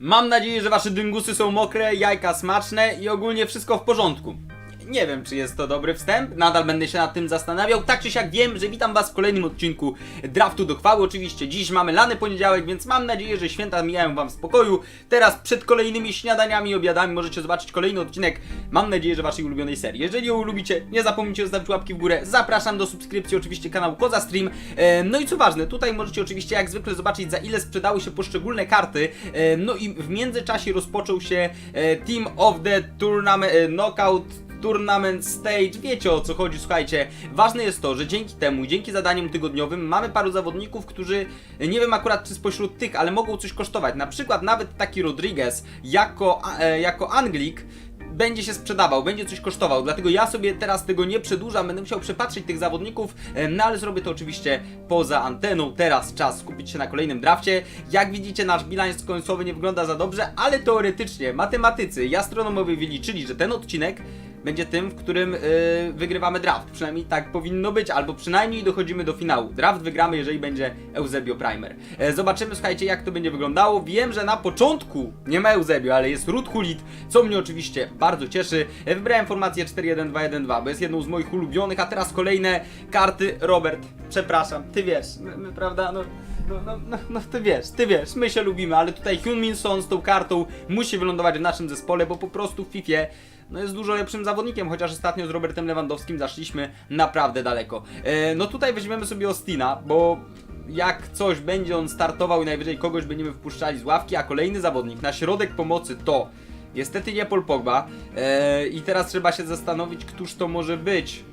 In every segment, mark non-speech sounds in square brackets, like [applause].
Mam nadzieję, że wasze dyngusy są mokre, jajka smaczne i ogólnie wszystko w porządku. Nie wiem, czy jest to dobry wstęp, nadal będę się nad tym zastanawiał. Tak czy siak wiem, że witam was w kolejnym odcinku Draftu do chwały. Oczywiście dziś mamy lany poniedziałek, więc mam nadzieję, że święta mijają wam w spokoju. Teraz przed kolejnymi śniadaniami obiadami możecie zobaczyć kolejny odcinek, mam nadzieję, że waszej ulubionej serii. Jeżeli ją lubicie, nie zapomnijcie zostawić łapki w górę. Zapraszam do subskrypcji oczywiście kanału Koza Stream. E, no i co ważne, tutaj możecie oczywiście jak zwykle zobaczyć za ile sprzedały się poszczególne karty. E, no i w międzyczasie rozpoczął się e, Team of the Tournament Knockout Tournament Stage, wiecie o co chodzi, słuchajcie. Ważne jest to, że dzięki temu, dzięki zadaniom tygodniowym mamy paru zawodników, którzy nie wiem akurat czy spośród tych, ale mogą coś kosztować. Na przykład nawet taki Rodriguez jako, e, jako Anglik będzie się sprzedawał, będzie coś kosztował, dlatego ja sobie teraz tego nie przedłużam, będę musiał przepatrzeć tych zawodników, em, no ale zrobię to oczywiście poza anteną, teraz czas skupić się na kolejnym drafcie. Jak widzicie nasz bilans końcowy nie wygląda za dobrze, ale teoretycznie matematycy i astronomowie wyliczyli, że ten odcinek będzie tym, w którym yy, wygrywamy draft. Przynajmniej tak powinno być, albo przynajmniej dochodzimy do finału. Draft wygramy, jeżeli będzie Eusebio Primer. E, zobaczymy, słuchajcie, jak to będzie wyglądało. Wiem, że na początku nie ma Eusebio, ale jest Ruth Hulit, co mnie oczywiście bardzo cieszy. E, wybrałem formację 4-1-2-1-2, bo jest jedną z moich ulubionych, a teraz kolejne karty. Robert, przepraszam, ty wiesz, my, my prawda, no... No, no, no, no ty wiesz, ty wiesz, my się lubimy, ale tutaj Hyun Min Son z tą kartą musi wylądować w naszym zespole, bo po prostu w FIFA no jest dużo lepszym zawodnikiem, chociaż ostatnio z Robertem Lewandowskim zaszliśmy naprawdę daleko. E, no tutaj weźmiemy sobie Ostina, bo jak coś będzie on startował i najwyżej kogoś będziemy wpuszczali z ławki, a kolejny zawodnik na środek pomocy to niestety nie Paul Pogba e, i teraz trzeba się zastanowić, któż to może być.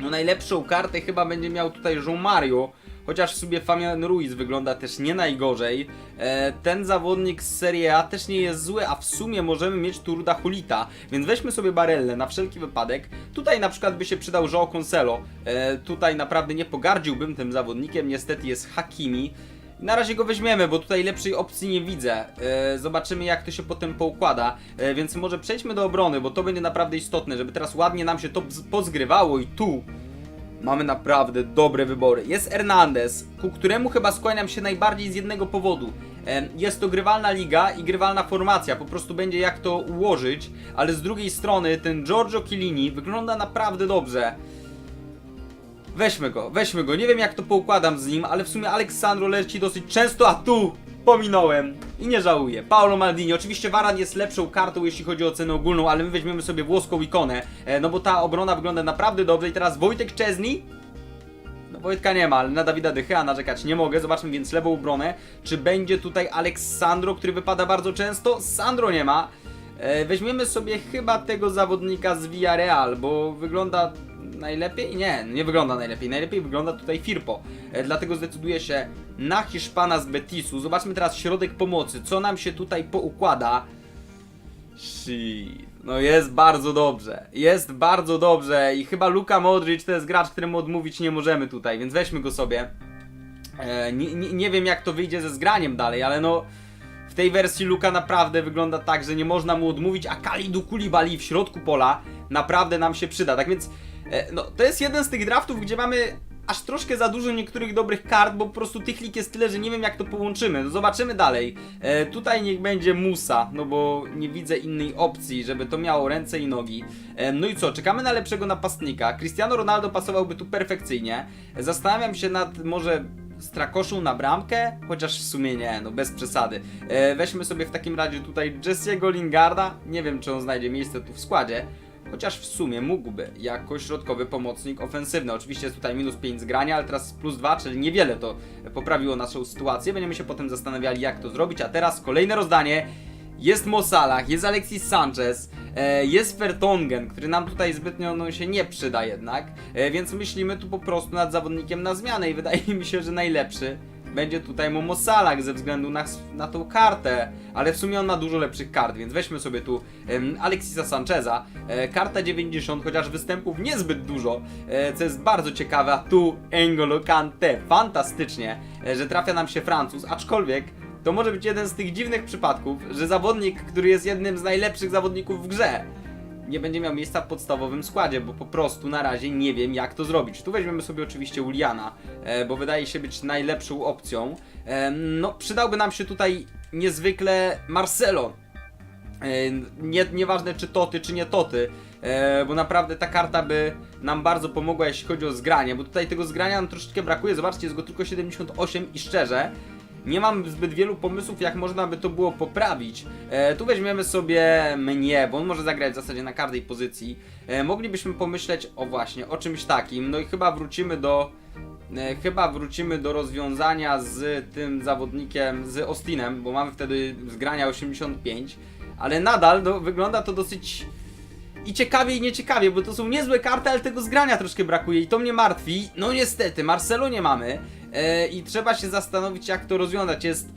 No najlepszą kartę chyba będzie miał tutaj Jean Mario, chociaż w sobie Fabian Ruiz wygląda też nie najgorzej. E, ten zawodnik z Serie A też nie jest zły, a w sumie możemy mieć tu Ruda Hulita, więc weźmy sobie Barellę na wszelki wypadek. Tutaj na przykład by się przydał João Cancelo. E, tutaj naprawdę nie pogardziłbym tym zawodnikiem, niestety jest Hakimi. Na razie go weźmiemy, bo tutaj lepszej opcji nie widzę. E, zobaczymy jak to się potem poukłada. E, więc może przejdźmy do obrony, bo to będzie naprawdę istotne, żeby teraz ładnie nam się to pozgrywało i tu mamy naprawdę dobre wybory. Jest Hernandez, ku któremu chyba skłaniam się najbardziej z jednego powodu. Jest to grywalna liga i grywalna formacja, po prostu będzie jak to ułożyć, ale z drugiej strony ten Giorgio Chiellini wygląda naprawdę dobrze. Weźmy go, weźmy go. Nie wiem jak to poukładam z nim, ale w sumie Aleksandro leci dosyć często, a tu pominąłem i nie żałuję. Paolo Maldini. Oczywiście Varan jest lepszą kartą, jeśli chodzi o cenę ogólną, ale my weźmiemy sobie włoską ikonę, e, no bo ta obrona wygląda naprawdę dobrze. I teraz Wojtek Czesny. No Wojtka nie ma, ale na Dawida Dychy'a narzekać nie mogę. Zobaczmy więc lewą obronę. Czy będzie tutaj Aleksandro, który wypada bardzo często? Sandro nie ma. E, weźmiemy sobie chyba tego zawodnika z Villarreal, bo wygląda najlepiej? Nie, nie wygląda najlepiej. Najlepiej wygląda tutaj Firpo. E, dlatego zdecyduję się na Hiszpana z Betisu. Zobaczmy teraz środek pomocy. Co nam się tutaj poukłada? Shit. No jest bardzo dobrze. Jest bardzo dobrze i chyba Luka Modric to jest gracz, któremu odmówić nie możemy tutaj, więc weźmy go sobie. E, nie, nie, wiem jak to wyjdzie ze zgraniem dalej, ale no w tej wersji Luka naprawdę wygląda tak, że nie można mu odmówić, a Kalidu Kulibali w środku pola naprawdę nam się przyda. Tak więc no to jest jeden z tych draftów, gdzie mamy aż troszkę za dużo niektórych dobrych kart, bo po prostu tych lik jest tyle, że nie wiem jak to połączymy. No zobaczymy dalej. E, tutaj niech będzie Musa, no bo nie widzę innej opcji, żeby to miało ręce i nogi. E, no i co, czekamy na lepszego napastnika. Cristiano Ronaldo pasowałby tu perfekcyjnie. E, Zastanawiam się nad może Strakoszą na bramkę? Chociaż w sumie nie, no bez przesady. E, weźmy sobie w takim razie tutaj Jesse'ego Lingarda. Nie wiem, czy on znajdzie miejsce tu w składzie. Chociaż w sumie mógłby, jako środkowy pomocnik ofensywny. Oczywiście jest tutaj minus 5 z grania, ale teraz plus 2, czyli niewiele to poprawiło naszą sytuację. Będziemy się potem zastanawiali, jak to zrobić. A teraz kolejne rozdanie. Jest Mo Salah, jest Alexis Sanchez, e, jest Vertonghen, który nam tutaj zbytnio no, się nie przyda jednak, e, więc myślimy tu po prostu nad zawodnikiem na zmianę i wydaje [laughs] mi się, że najlepszy będzie tutaj Momo Salah ze względu na, na tą kartę, ale w sumie on ma dużo lepszych kart, więc weźmy sobie tu em, Alexisa Sancheza, e, karta 90, chociaż występów niezbyt dużo, e, co jest bardzo ciekawe, a tu N'Golo Kante, fantastycznie, e, że trafia nam się Francuz, aczkolwiek to może być jeden z tych dziwnych przypadków, że zawodnik, który jest jednym z najlepszych zawodników w grze, nie będzie miał miejsca w podstawowym składzie, bo po prostu na razie nie wiem jak to zrobić. Tu weźmiemy sobie oczywiście Uliana, e, bo wydaje się być najlepszą opcją. E, no, przydałby nam się tutaj niezwykle Marcelo. E, Nie, nieważne czy toty, czy nie toty, bo naprawdę ta karta by nam bardzo pomogła, jeśli chodzi o zgranie, bo tutaj tego zgrania nam troszeczkę brakuje, zobaczcie, jest go tylko 78 i szczerze, nie mam zbyt wielu pomysłów, jak można by to było poprawić. E, tu weźmiemy sobie mnie, bo on może zagrać w zasadzie na każdej pozycji. E, moglibyśmy pomyśleć o właśnie, o czymś takim, no i chyba wrócimy do... E, chyba wrócimy do rozwiązania z tym zawodnikiem, z Ostinem, bo mamy wtedy zgrania 85, ale nadal no, wygląda to dosyć i ciekawie i nieciekawie, bo to są niezłe karty, ale tego zgrania troszkę brakuje i to mnie martwi. No niestety, Marcelo nie mamy i trzeba się zastanowić jak to rozwiązać. Jest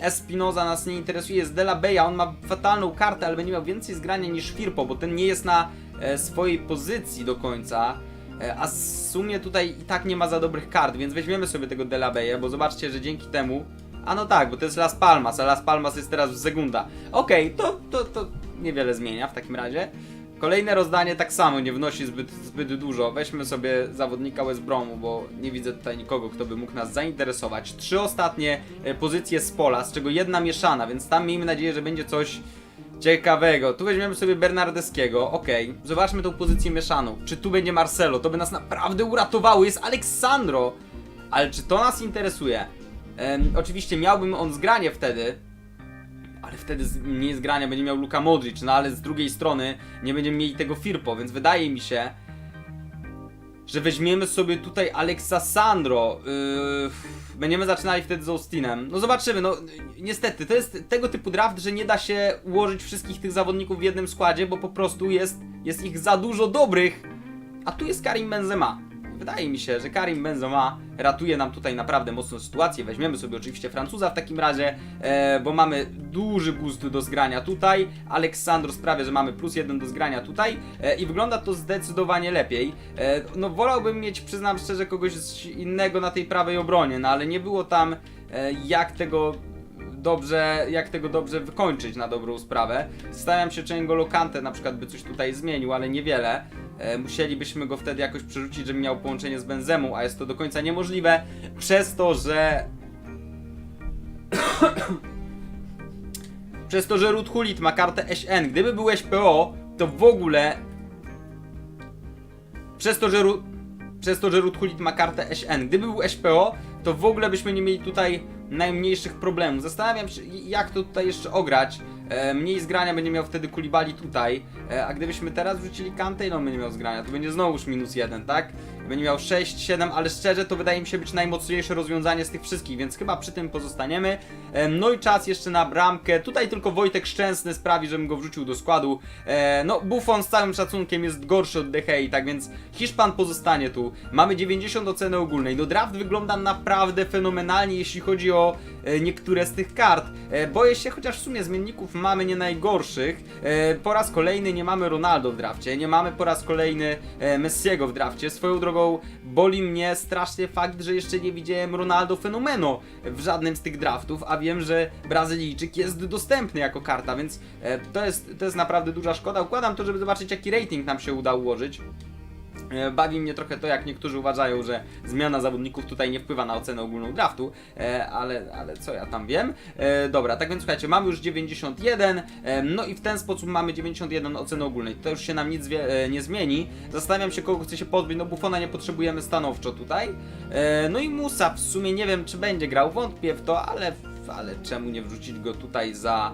Espinoza nas nie interesuje, jest Dela Beya, on ma fatalną kartę, ale będzie miał więcej zgrania niż Firpo, bo ten nie jest na e, swojej pozycji do końca. E, A w sumie tutaj i tak nie ma za dobrych kart, więc weźmiemy sobie tego Dela Beya, bo zobaczcie, że dzięki temu a no tak, bo to jest Las Palmas, a Las Palmas jest teraz w Segunda. Okej, to, to, to niewiele zmienia w takim razie. Kolejne rozdanie tak samo nie wnosi zbyt, zbyt dużo. Weźmy sobie zawodnika West Bromu, bo nie widzę tutaj nikogo, kto by mógł nas zainteresować. Trzy ostatnie e, pozycje z pola, z czego jedna mieszana, więc tam miejmy nadzieję, że będzie coś ciekawego. Tu weźmiemy sobie Bernardeskiego, okej. Zobaczmy tą pozycję mieszaną. Czy tu będzie Marcelo? To by nas naprawdę uratowało. Jest Aleksandro! Ale czy to nas interesuje? Em, oczywiście miałbym on zgranie wtedy, wtedy z, nie zgrania będzie miał Luka Modric, no ale z drugiej strony nie będziemy mieli tego Firpo, więc wydaje mi się, że weźmiemy sobie tutaj Alexa Sandro. Yy, będziemy zaczynali wtedy z Austinem. No zobaczymy, no niestety, to jest tego typu draft, że nie da się ułożyć wszystkich tych zawodników w jednym składzie, bo po prostu jest, jest ich za dużo dobrych. A tu jest Karim Benzema. Wydaje mi się, że Karim Benzema ratuje nam tutaj naprawdę mocną sytuację. Weźmiemy sobie oczywiście Francuza w takim razie, e, bo mamy duży boost do zgrania tutaj. Aleksandro sprawia, że mamy plus jeden do zgrania tutaj e, i wygląda to zdecydowanie lepiej. E, no wolałbym mieć, przyznam szczerze, kogoś innego na tej prawej obronie, no ale nie było tam e, jak tego dobrze, jak tego dobrze wykończyć na dobrą sprawę. Zastanawiam się, czy N'Golo Kante na przykład by coś tutaj zmienił, ale niewiele. E, musielibyśmy go wtedy jakoś przerzucić, żeby miał połączenie z Benzemą, a jest to do końca niemożliwe, przez to, że... [coughs] przez to, że Ruth Hulit ma kartę SN. Gdyby był SPO, to w ogóle... Przez to, że Ru... Przez to, że Ruth Hulit ma kartę SN. Gdyby był SPO, to w ogóle byśmy nie mieli tutaj najmniejszych problemów. Zastanawiam się, jak to tutaj jeszcze ograć. E, mniej zgrania będzie miał wtedy Kulibali tutaj, e, a gdybyśmy teraz wrzucili Kante, on będzie miał zgrania? To będzie znowuż minus jeden, tak? Będzie miał 6, 7, ale szczerze to wydaje mi się być najmocniejsze rozwiązanie z tych wszystkich, więc chyba przy tym pozostaniemy. No i czas jeszcze na bramkę. Tutaj tylko Wojtek Szczęsny sprawi, żebym go wrzucił do składu. E, no, Buffon z całym szacunkiem jest gorszy od De Gea, tak więc Hiszpan pozostanie tu. Mamy 90 oceny ogólnej. No draft wygląda naprawdę fenomenalnie, jeśli chodzi o e, niektóre z tych kart. E, boję się, chociaż w sumie zmienników mamy nie najgorszych. Po raz kolejny nie mamy Ronaldo w drafcie, nie mamy po raz kolejny Messiego w drafcie. Swoją drogą boli mnie strasznie fakt, że jeszcze nie widziałem Ronaldo Fenomeno w żadnym z tych draftów, a wiem, że Brazylijczyk jest dostępny jako karta, więc e, to jest, to jest naprawdę duża szkoda. Układam to, żeby zobaczyć jaki rating nam się uda ułożyć. E, Bawi mnie trochę to, jak niektórzy uważają, że zmiana zawodników tutaj nie wpływa na ocenę ogólną draftu, e, ale, ale co ja tam wiem. E, dobra, tak więc słuchajcie, mamy już 91, e, no i w ten sposób mamy 91 oceny ogólnej. To już się nam nic nie zmieni. Zastanawiam się, kogo chcę się pozbyć, no Buffona nie potrzebujemy stanowczo tutaj. No i Musa, w sumie nie wiem, czy będzie grał, wątpię w to, ale, ale czemu nie wrzucić go tutaj za...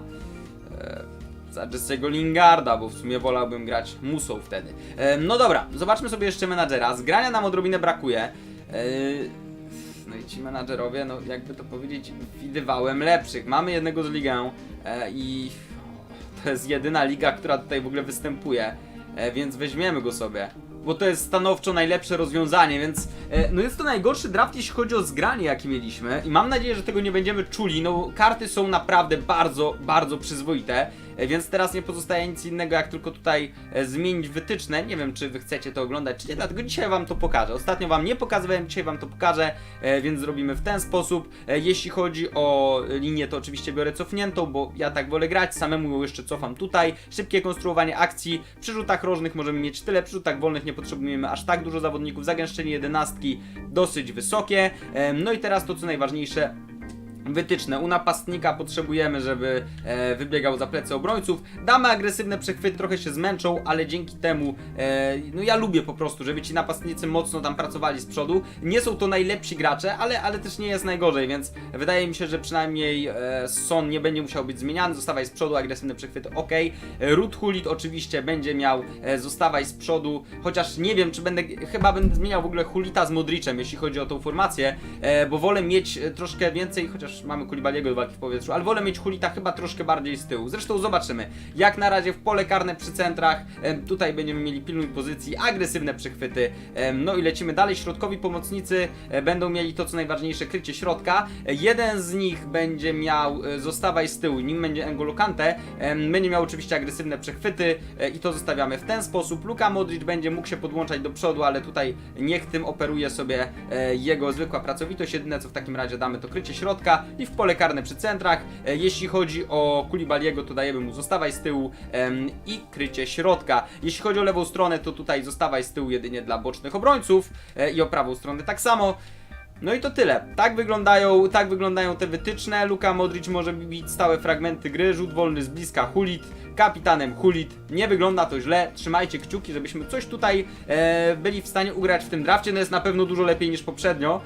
Za Jesse'ego Lingarda, bo w sumie wolałbym grać Musą wtedy. E, no dobra, zobaczmy sobie jeszcze menadżera. Zgrania nam odrobinę brakuje. E, no i ci menadżerowie, no jakby to powiedzieć, widywałem lepszych. Mamy jednego z ligę e, i to jest jedyna liga, która tutaj w ogóle występuje, e, więc weźmiemy go sobie. Bo to jest stanowczo najlepsze rozwiązanie, więc e, no jest to najgorszy draft, jeśli chodzi o zgranie, jaki mieliśmy. I mam nadzieję, że tego nie będziemy czuli. No, karty są naprawdę bardzo, bardzo przyzwoite. E, Więc teraz nie pozostaje nic innego, jak tylko tutaj e, zmienić wytyczne. Nie wiem, czy wy chcecie to oglądać, czy nie, dlatego dzisiaj wam to pokażę. Ostatnio wam nie pokazywałem, dzisiaj wam to pokażę, e, więc zrobimy w ten sposób. Jeśli chodzi o linię, to oczywiście biorę cofniętą, bo ja tak wolę grać, samemu ją jeszcze cofam tutaj. Szybkie konstruowanie akcji, przy rzutach rożnych możemy mieć tyle, przy rzutach wolnych nie potrzebujemy aż tak dużo zawodników, zagęszczenie jedenastki dosyć wysokie. No i teraz to, co najważniejsze, Wytyczne. U napastnika potrzebujemy, żeby e, wybiegał za plecy obrońców. Damy agresywne przechwyty, trochę się zmęczą, ale dzięki temu, e, no ja lubię po prostu, żeby ci napastnicy mocno tam pracowali z przodu. Nie są to najlepsi gracze, ale, ale też nie jest najgorzej, więc wydaje mi się, że przynajmniej e, Son nie będzie musiał być zmieniany. Zostawaj z przodu, agresywne przechwyty, ok. Ruth Hulit oczywiście będzie miał e, zostawaj z przodu, chociaż nie wiem, czy będę, chyba będę zmieniał w ogóle Hulita z Modricem, jeśli chodzi o tą formację, e, bo wolę mieć e, troszkę więcej, chociaż mamy Kulibaliego do walki w powietrzu, ale wolę mieć Hulita chyba troszkę bardziej z tyłu. Zresztą zobaczymy. Jak na razie w pole karne przy centrach, tutaj będziemy mieli pilnuj pozycji, agresywne przechwyty, no i lecimy dalej. Środkowi pomocnicy e, będą mieli to co najważniejsze, krycie środka. Jeden z nich będzie miał e, zostawaj z tyłu, nim będzie N'Golo Kante, będzie miał oczywiście agresywne przechwyty e, i to zostawiamy w ten sposób. Luka Modric będzie mógł się podłączać do przodu, ale tutaj niech tym operuje sobie jego zwykła pracowitość. Jedyne co w takim razie damy to krycie środka i w pole karne przy centrach. E, Jeśli chodzi o Kulibaliego, to dajemy mu zostawaj z tyłu i krycie środka. Jeśli chodzi o lewą stronę, to tutaj zostawaj z tyłu jedynie dla bocznych obrońców e, i o prawą stronę tak samo. No i to tyle. Tak wyglądają, tak wyglądają te wytyczne. Luka Modric może bić stałe fragmenty gry, rzut wolny z bliska Hulit, kapitanem Hulit. Nie wygląda to źle. Trzymajcie kciuki, żebyśmy coś tutaj e, byli w stanie ugrać w tym drafcie. No jest na pewno dużo lepiej niż poprzednio.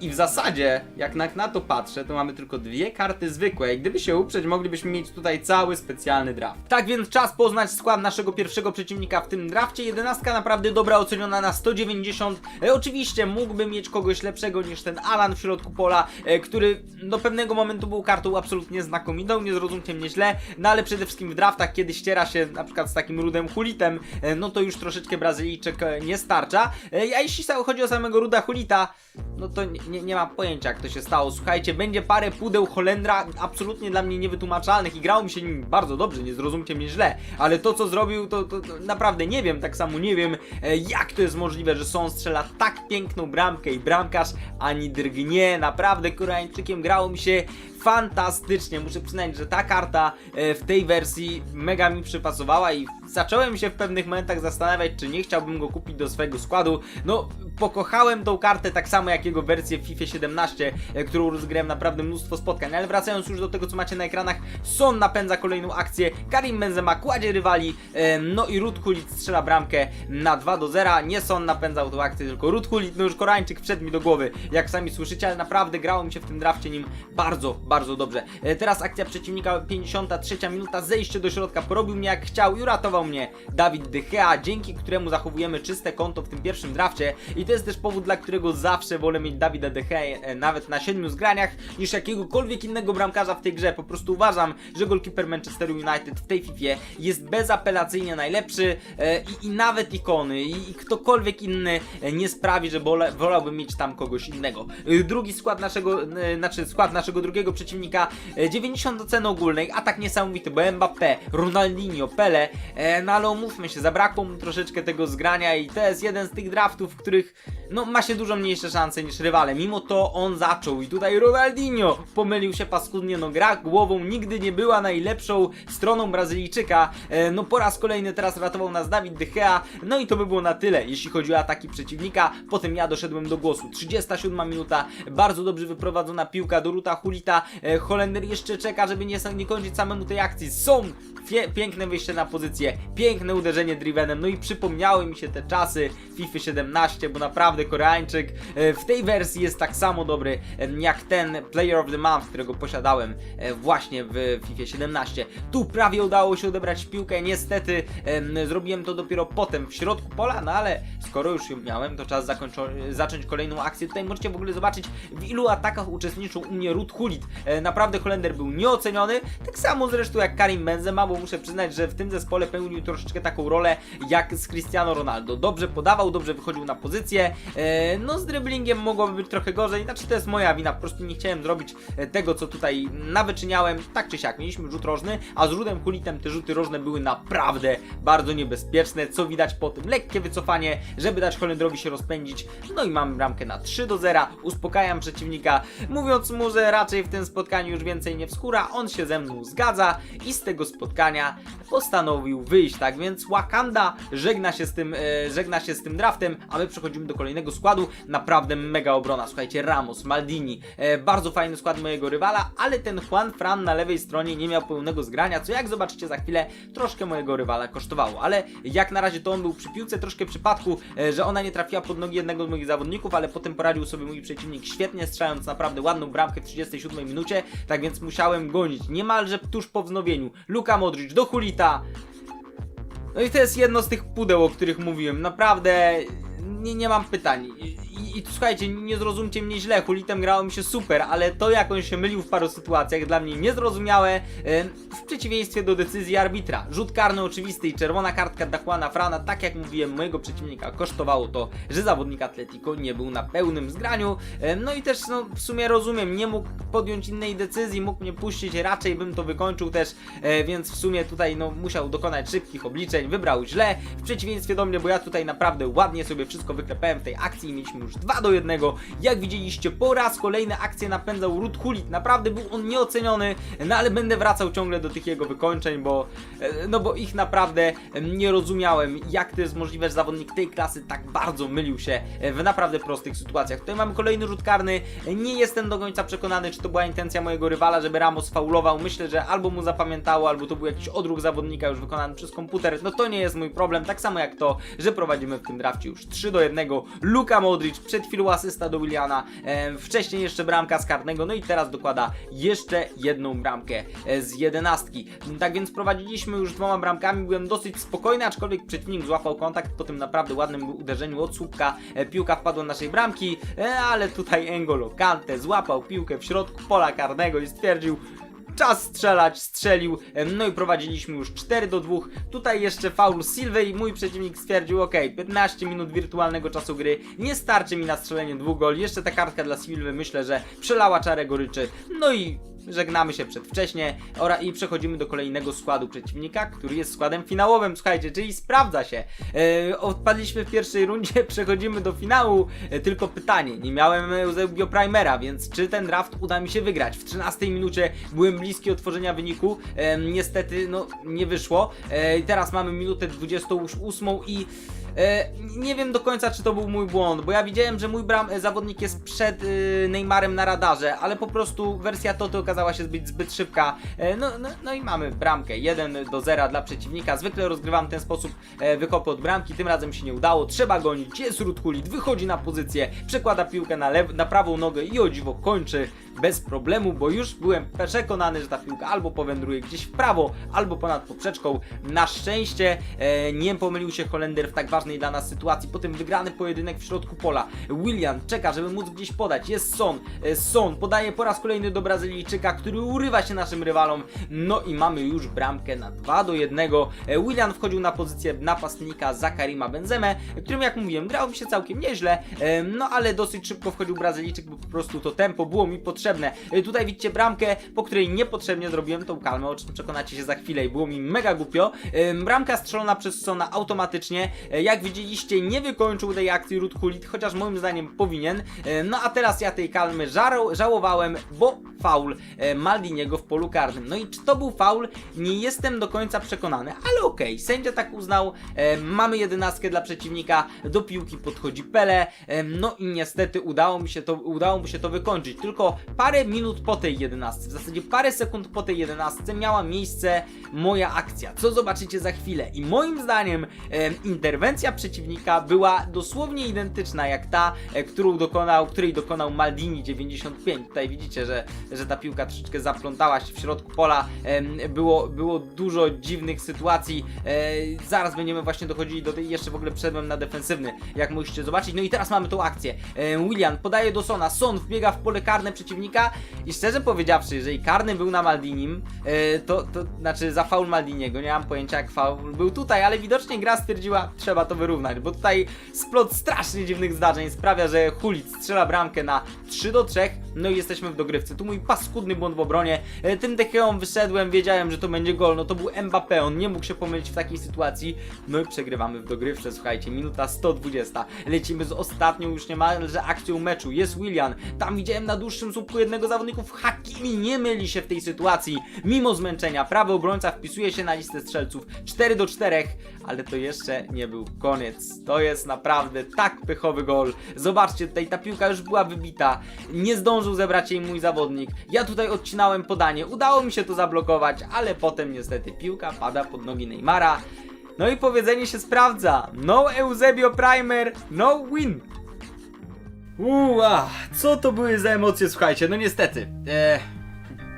I w zasadzie, jak na, na to patrzę, to mamy tylko dwie karty zwykłe. I gdyby się uprzeć, moglibyśmy mieć tutaj cały specjalny draft. Tak więc czas poznać skład naszego pierwszego przeciwnika w tym drafcie. Jedenastka naprawdę dobra, oceniona na 190. E, oczywiście mógłbym mieć kogoś lepszego niż ten Alan w środku pola, e, który do pewnego momentu był kartą absolutnie znakomitą, nie zrozumcie mnie źle, no ale przede wszystkim w draftach, kiedy ściera się na przykład z takim Rudem Hulitem, e, no to już troszeczkę Brazylijczyk e, nie starcza. E, a jeśli chodzi o samego Ruda Hulita, no to nie, nie, nie mam pojęcia jak to się stało. Słuchajcie, będzie parę pudeł Holendra absolutnie dla mnie niewytłumaczalnych i grało mi się nim bardzo dobrze, nie zrozumcie mnie źle, ale to co zrobił to, to, to naprawdę nie wiem, tak samo nie wiem e, jak to jest możliwe, że Son strzela tak piękną bramkę i bramkarz ani drgnie, naprawdę Koreańczykiem grało mi się fantastycznie. Muszę przyznać, że ta karta e, w tej wersji mega mi przypasowała i zacząłem się w pewnych momentach zastanawiać, czy nie chciałbym go kupić do swojego składu. No, pokochałem tą kartę tak samo jak jego wersję w FIFA 17, e, którą rozgrałem naprawdę mnóstwo spotkań. Ale wracając już do tego, co macie na ekranach, Son napędza kolejną akcję, Karim Benzema kładzie rywali, e, no i Ruud Gullit strzela bramkę na 2 do 0. Nie Son napędzał tą akcję, tylko Ruud Gullit, no już Koreańczyk wszedł mi do głowy, jak sami słyszycie, ale naprawdę grało mi się w tym drafcie nim bardzo, bardzo dobrze. E, Teraz akcja przeciwnika, 53 minuta, zejście do środka, porobił mnie jak chciał i uratował mnie Dawid De Gea, dzięki któremu zachowujemy czyste konto w tym pierwszym drafcie i to jest też powód, dla którego zawsze wolę mieć Dawida De Gea e, nawet na 7 zgraniach niż jakiegokolwiek innego bramkarza w tej grze. Po prostu uważam, że golkiper Manchesteru United w tej FIFA jest bezapelacyjnie najlepszy e, i, i nawet ikony i, i ktokolwiek inny nie sprawi, że wolałbym mieć tam kogoś innego. Drugi skład naszego, znaczy skład naszego drugiego przeciwnika e, 90 oceny ogólnej, atak niesamowity, bo Mbappé, Ronaldinho, Pele, e, no ale umówmy się, zabrakło mu troszeczkę tego zgrania i to jest jeden z tych draftów, w których no ma się dużo mniejsze szanse niż rywale. Mimo to on zaczął i tutaj Ronaldinho pomylił się paskudnie, no gra głową nigdy nie była najlepszą stroną Brazylijczyka. E, no po raz kolejny teraz ratował nas Dawid De Gea. No i to by było na tyle, jeśli chodzi o ataki przeciwnika. Potem ja doszedłem do głosu. 37 minuta, bardzo dobrze wyprowadzona piłka do Ruta Hulita. E, Holender jeszcze czeka, żeby nie, nie kończyć samemu tej akcji. Są piękne wyjście na pozycję, piękne uderzenie drivenem, no i przypomniały mi się te czasy FIFA 17, bo naprawdę Koreańczyk e, w tej wersji jest tak samo dobry e, jak ten Player of the Month, którego posiadałem właśnie w FIFA 17. Tu prawie udało się odebrać piłkę, niestety em, zrobiłem to dopiero potem w środku pola, no ale skoro już ją miałem, to czas zacząć kolejną akcję. Tutaj możecie w ogóle zobaczyć w ilu atakach uczestniczył u mnie Ruud Hulit. E, naprawdę Holender był nieoceniony, tak samo zresztą jak Karim Benzema, bo muszę przyznać, że w tym zespole pełnił troszeczkę taką rolę jak z Cristiano Ronaldo. Dobrze podawał, dobrze wychodził na pozycję, e, no z dribblingiem mogłoby być trochę gorzej, znaczy to jest moja wina, po prostu nie chciałem zrobić e, tego, co tutaj nawyczyniałem, tak czy siak, mieliśmy rzut rożny, a z Rudem Hulitem te rzuty rożne były naprawdę bardzo niebezpieczne, co widać po tym, lekkie wycofanie, żeby dać Holendrowi się rozpędzić, no i mamy bramkę na 3 do 0, uspokajam przeciwnika, mówiąc mu, że raczej w spotkaniu już więcej nie wskóra, on się ze mną zgadza i z tego spotkania postanowił wyjść, tak więc Wakanda żegna się z tym, e, żegna się z tym draftem, a my przechodzimy do kolejnego składu. Naprawdę mega obrona. Słuchajcie, Ramos, Maldini, e, bardzo fajny skład mojego rywala, ale ten Juan Fran na lewej stronie nie miał pełnego zgrania, co jak zobaczycie za chwilę troszkę mojego rywala kosztowało. Ale jak na razie to on był przy piłce, troszkę przypadku, e, że ona nie trafiła pod nogi jednego z moich zawodników, ale potem poradził sobie mój przeciwnik świetnie, strzelając naprawdę ładną bramkę w 37 minucie, tak więc musiałem gonić niemalże tuż po wznowieniu. Luka Modric do Hulita, no i to jest jedno z tych pudeł, o których mówiłem. Naprawdę nie, nie mam pytań. I, i, słuchajcie, nie zrozumcie mnie źle, Hulitem grało mi się super, ale to jak on się mylił w paru sytuacjach dla mnie niezrozumiałe e, w przeciwieństwie do decyzji arbitra. Rzut karny oczywisty i czerwona kartka dla Frana, tak jak mówiłem, mojego przeciwnika kosztowało to, że zawodnik Atletico nie był na pełnym zgraniu. E, no i też no, w sumie rozumiem, nie mógł podjąć innej decyzji, mógł mnie puścić, raczej bym to wykończył też, e, więc w sumie tutaj no, musiał dokonać szybkich obliczeń, wybrał źle, w przeciwieństwie do mnie, bo ja tutaj naprawdę ładnie sobie wszystko wyklepałem w tej akcji i mieliśmy już 2 do 1. Jak widzieliście, po raz kolejny akcję napędzał Ruth Hulit, naprawdę był on nieoceniony, no ale będę wracał ciągle do tych jego wykończeń, bo e, no bo ich naprawdę nie rozumiałem, jak to jest możliwe, że zawodnik tej klasy tak bardzo mylił się e, w naprawdę prostych sytuacjach. Tutaj mamy kolejny rzut karny, nie jestem do końca przekonany, czy to była intencja mojego rywala, żeby Ramos faulował, myślę, że albo mu zapamiętało, albo to był jakiś odruch zawodnika już wykonany przez komputer, no to nie jest mój problem, tak samo jak to, że prowadzimy w tym drafcie już 3 do 1, Luka Modric, przed chwilą asysta do Williana, e, wcześniej jeszcze bramka z karnego, no i teraz dokłada jeszcze jedną bramkę e, z jedenastki. Tak więc prowadziliśmy już dwoma bramkami, byłem dosyć spokojny, aczkolwiek przeciwnik złapał kontakt po tym naprawdę ładnym uderzeniu od słupka, e, piłka wpadła do naszej bramki, ale tutaj Engolo Kante złapał piłkę w środku pola karnego i stwierdził, Czas strzelać, strzelił, no i prowadziliśmy już 4 do 2. Tutaj jeszcze faul Silwy i mój przeciwnik stwierdził, ok, 15 minut wirtualnego czasu gry, nie starczy mi na strzelenie dwóch goli. Jeszcze ta kartka dla Silwy myślę, że przelała czarę goryczy. No i żegnamy się przedwcześnie ora, i przechodzimy do kolejnego składu przeciwnika, który jest składem finałowym, słuchajcie, czyli sprawdza się. E, odpadliśmy w pierwszej rundzie, [laughs] przechodzimy do finału, e, tylko pytanie, nie miałem Eusebio Primera, więc czy ten draft uda mi się wygrać? W 13 minucie byłem bliski otworzenia wyniku, e, niestety no nie wyszło. Teraz mamy minutę 28 i nie wiem do końca, czy to był mój błąd, bo ja widziałem, że mój bram, e, zawodnik jest przed e, Neymarem na radarze, ale po prostu wersja Toty okazała się być zbyt szybka. E, no, no, no i mamy bramkę 1 do 0 dla przeciwnika. Zwykle rozgrywam w ten sposób e, wykopy od bramki, tym razem się nie udało. Trzeba gonić, jest Ruth Hulit, wychodzi na pozycję, przekłada piłkę na, na prawą nogę i o dziwo kończy bez problemu, bo już byłem przekonany, że ta piłka albo powędruje gdzieś w prawo, albo ponad poprzeczką. Na szczęście e, nie pomylił się Holender w tak ważnej dla nas sytuacji. Potem wygrany pojedynek w środku pola. William czeka, żeby móc gdzieś podać. Jest Son. E, Son podaje po raz kolejny do Brazylijczyka, który urywa się naszym rywalom. No i mamy już bramkę na 2 do 1. E, William wchodził na pozycję napastnika za Karima Benzemę, którym jak mówiłem, grał mi się całkiem nieźle, e, no ale dosyć szybko wchodził Brazylijczyk, bo po prostu to tempo było mi potrzebne. E, Tutaj widzicie bramkę, po której niepotrzebnie zrobiłem tą kalmę, o czym przekonacie się za chwilę i było mi mega głupio. Bramka strzelona przez Sona automatycznie, E, jak widzieliście nie wykończył tej akcji Ruth Hulit, chociaż moim zdaniem powinien. E, No a teraz ja tej kalmy żałowałem, bo faul e, Maldiniego w polu karnym. No i czy to był faul? Nie jestem do końca przekonany, ale okej, sędzia tak uznał. E, mamy jedenastkę dla przeciwnika, do piłki podchodzi Pele. E, no i niestety udało mi się to, udało mu się to wykończyć. Tylko parę minut po tej jedenastce, w zasadzie parę sekund po tej jedenastce miała miejsce moja akcja, co zobaczycie za chwilę. I moim zdaniem interwencja przeciwnika była dosłownie identyczna jak ta, którą dokonał, której dokonał Maldini 95. Tutaj widzicie, że, że ta piłka troszeczkę zaplątała się w środku pola. Było, było dużo dziwnych sytuacji. E, zaraz będziemy właśnie dochodzili do tej, jeszcze w ogóle przedłem na defensywny, jak musicie zobaczyć. No i teraz mamy tą akcję. E, William podaje do Sona, Son wbiega w pole karne przeciwnika i szczerze powiedziawszy, jeżeli karny był na Maldinim, e, to, to znaczy za faul Maldiniego, nie mam pojęcia jak faul był tutaj, ale widocznie gra stwierdziła, trzeba to wyrównać, bo tutaj splot strasznie dziwnych zdarzeń sprawia, że Hulit strzela bramkę na 3 do 3, No i jesteśmy w dogrywce. Tu mój paskudny błąd w obronie. E, Tym decheą wyszedłem, wiedziałem, że to będzie gol. No to był Mbappé, on nie mógł się pomylić w takiej sytuacji. No i przegrywamy w dogrywce, słuchajcie, minuta 120. Lecimy z ostatnią już niemalże akcją meczu. Jest Willian. Tam widziałem na dłuższym słupku jednego z zawodników. Hakimi nie myli się w tej sytuacji. Mimo zmęczenia, prawy obrońca wpisuje się na listę strzelców 4 do 4, ale to jeszcze nie był koniec. To jest naprawdę tak pychowy gol. Zobaczcie, tutaj ta piłka już była wybita. Nie zdążył zebrać jej mój zawodnik. Ja tutaj odcinałem podanie. Udało mi się to zablokować, ale potem niestety piłka pada pod nogi Neymara. No i powiedzenie się sprawdza. No Eusebio Primer, no win. Uła, co to były za emocje, słuchajcie, no niestety. E,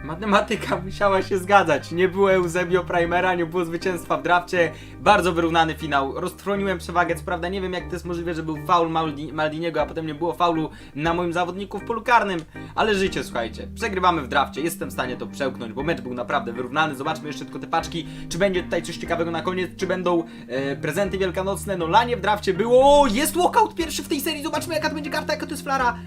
matematyka musiała się zgadzać. Nie było Eusebio Primera, nie było zwycięstwa w drafcie. Bardzo wyrównany finał. Roztrwoniłem przewagę, co prawda nie wiem jak to jest możliwe, że był faul Maldi Maldiniego, a potem nie było faulu na moim zawodniku w polu karnym. Ale życie, słuchajcie. Przegrywamy w drafcie, jestem w stanie to przełknąć, bo mecz był naprawdę wyrównany. Zobaczmy jeszcze tylko te paczki, czy będzie tutaj coś ciekawego na koniec, czy będą e, prezenty wielkanocne. No lanie w drafcie było. O, jest walkout pierwszy w tej serii, zobaczmy jaka to będzie karta, jaka to jest flara.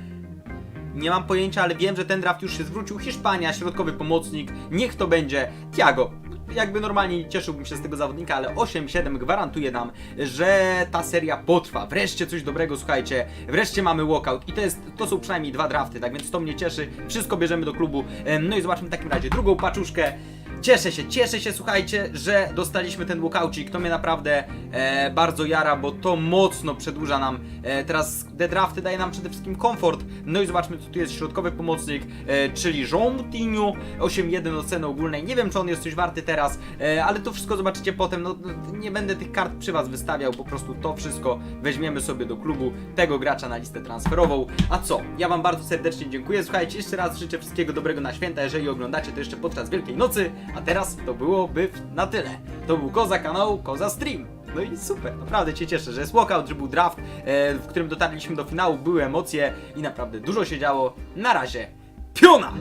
Nie mam pojęcia, ale wiem, że ten draft już się zwrócił. Hiszpania, środkowy pomocnik, niech to będzie Thiago. Jakby normalnie cieszyłbym się z tego zawodnika, ale 8-7 gwarantuje nam, że ta seria potrwa. Wreszcie coś dobrego, słuchajcie. Wreszcie mamy walkout i to jest, to są przynajmniej dwa drafty, tak więc to mnie cieszy. Wszystko bierzemy do klubu. No i zobaczmy w takim razie drugą paczuszkę. Cieszę się, cieszę się, słuchajcie, że dostaliśmy ten walkaucik. To mnie naprawdę e, bardzo jara, bo to mocno przedłuża nam. E, teraz te drafty daje nam przede wszystkim komfort. No i zobaczmy, co tu jest środkowy pomocnik, e, czyli Jean Moutinho, 8-1 oceny ogólnej. Nie wiem, czy on jest coś warty teraz, e, ale to wszystko zobaczycie potem. No, nie będę tych kart przy Was wystawiał, po prostu to wszystko weźmiemy sobie do klubu tego gracza na listę transferową. A co? Ja Wam bardzo serdecznie dziękuję. Słuchajcie, jeszcze raz życzę wszystkiego dobrego na święta. Jeżeli oglądacie to jeszcze podczas Wielkiej Nocy. A teraz to byłoby na tyle. To był Koza kanał, Koza Stream. No i super, naprawdę Cię cieszę, że jest walkout, że był draft, e, w którym dotarliśmy do finału, były emocje i naprawdę dużo się działo. Na razie, piona!